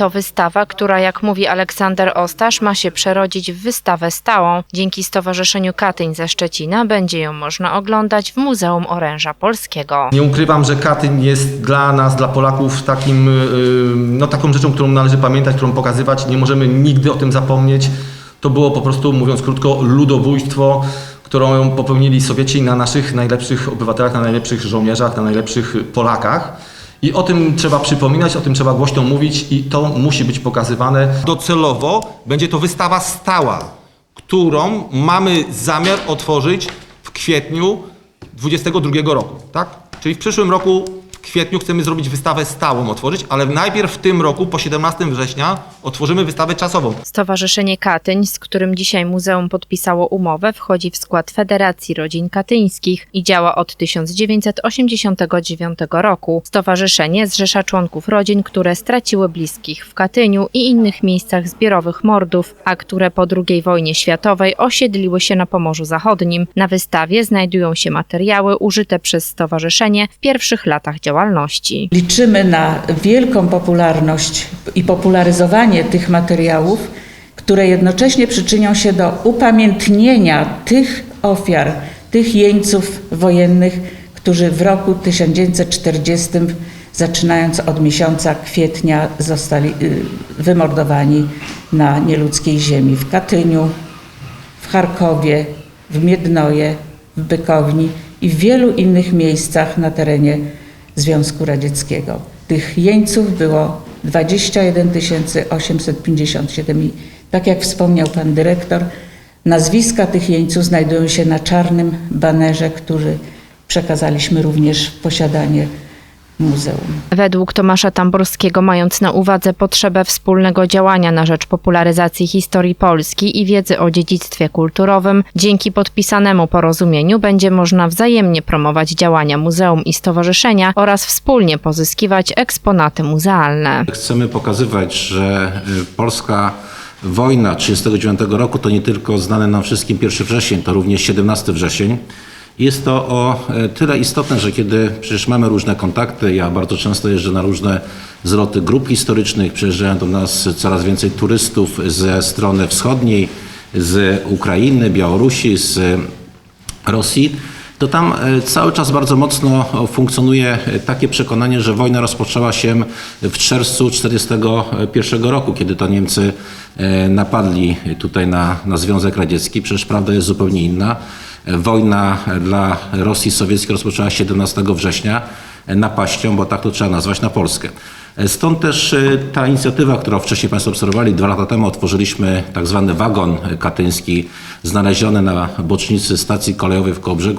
To wystawa, która, jak mówi Aleksander Ostasz, ma się przerodzić w wystawę stałą. Dzięki Stowarzyszeniu Katyń ze Szczecina będzie ją można oglądać w Muzeum Oręża Polskiego. Nie ukrywam, że Katyń jest dla nas, dla Polaków takim, y, no, taką rzeczą, którą należy pamiętać, którą pokazywać. Nie możemy nigdy o tym zapomnieć. To było po prostu, mówiąc krótko, ludobójstwo, którą popełnili Sowieci na naszych najlepszych obywatelach, na najlepszych żołnierzach, na najlepszych Polakach. I o tym trzeba przypominać, o tym trzeba głośno mówić i to musi być pokazywane. Docelowo będzie to wystawa stała, którą mamy zamiar otworzyć w kwietniu 2022 roku, tak? Czyli w przyszłym roku w kwietniu chcemy zrobić wystawę stałą otworzyć, ale najpierw w tym roku po 17 września otworzymy wystawę czasową. Stowarzyszenie Katyń, z którym dzisiaj muzeum podpisało umowę, wchodzi w skład Federacji Rodzin Katyńskich i działa od 1989 roku. Stowarzyszenie zrzesza członków rodzin, które straciły bliskich w Katyniu i innych miejscach zbiorowych mordów, a które po II wojnie światowej osiedliły się na Pomorzu Zachodnim. Na wystawie znajdują się materiały użyte przez stowarzyszenie w pierwszych latach działalności. Liczymy na wielką popularność i popularyzowanie tych materiałów, które jednocześnie przyczynią się do upamiętnienia tych ofiar, tych jeńców wojennych, którzy w roku 1940, zaczynając od miesiąca kwietnia, zostali y, wymordowani na nieludzkiej ziemi w Katyniu, w Charkowie, w Miednoje, w Bykowni i w wielu innych miejscach na terenie Związku Radzieckiego. Tych jeńców było 21 857 i tak jak wspomniał pan dyrektor, nazwiska tych jeńców znajdują się na czarnym banerze, który przekazaliśmy również w posiadanie muzeum. Według Tomasza Tamborskiego, mając na uwadze potrzebę wspólnego działania na rzecz popularyzacji historii Polski i wiedzy o dziedzictwie kulturowym, dzięki podpisanemu porozumieniu będzie można wzajemnie promować działania muzeum i stowarzyszenia oraz wspólnie pozyskiwać eksponaty muzealne. Chcemy pokazywać, że y, polska wojna 1939 roku to nie tylko znany nam wszystkim 1 wrzesień, to również 17 wrzesień. Jest to o e, tyle istotne, że kiedy przecież mamy różne kontakty, ja bardzo często jeżdżę na różne zloty grup historycznych, przyjeżdżają do nas coraz więcej turystów ze strony wschodniej, z Ukrainy, Białorusi, z Rosji, to tam e, cały czas bardzo mocno funkcjonuje e, takie przekonanie, że wojna rozpoczęła się w czerwcu 1941 roku, kiedy to Niemcy napadli tutaj na, na Związek Radziecki. Przecież prawda jest zupełnie inna. Wojna dla Rosji Sowieckiej rozpoczęła się 17 września napaścią, bo tak to trzeba nazwać, na Polskę. Stąd też e, ta inicjatywa, którą wcześniej Państwo obserwowali, dwa lata temu otworzyliśmy tak zwany wagon katyński znaleziony na bocznicy stacji kolejowej w Kołobrzegu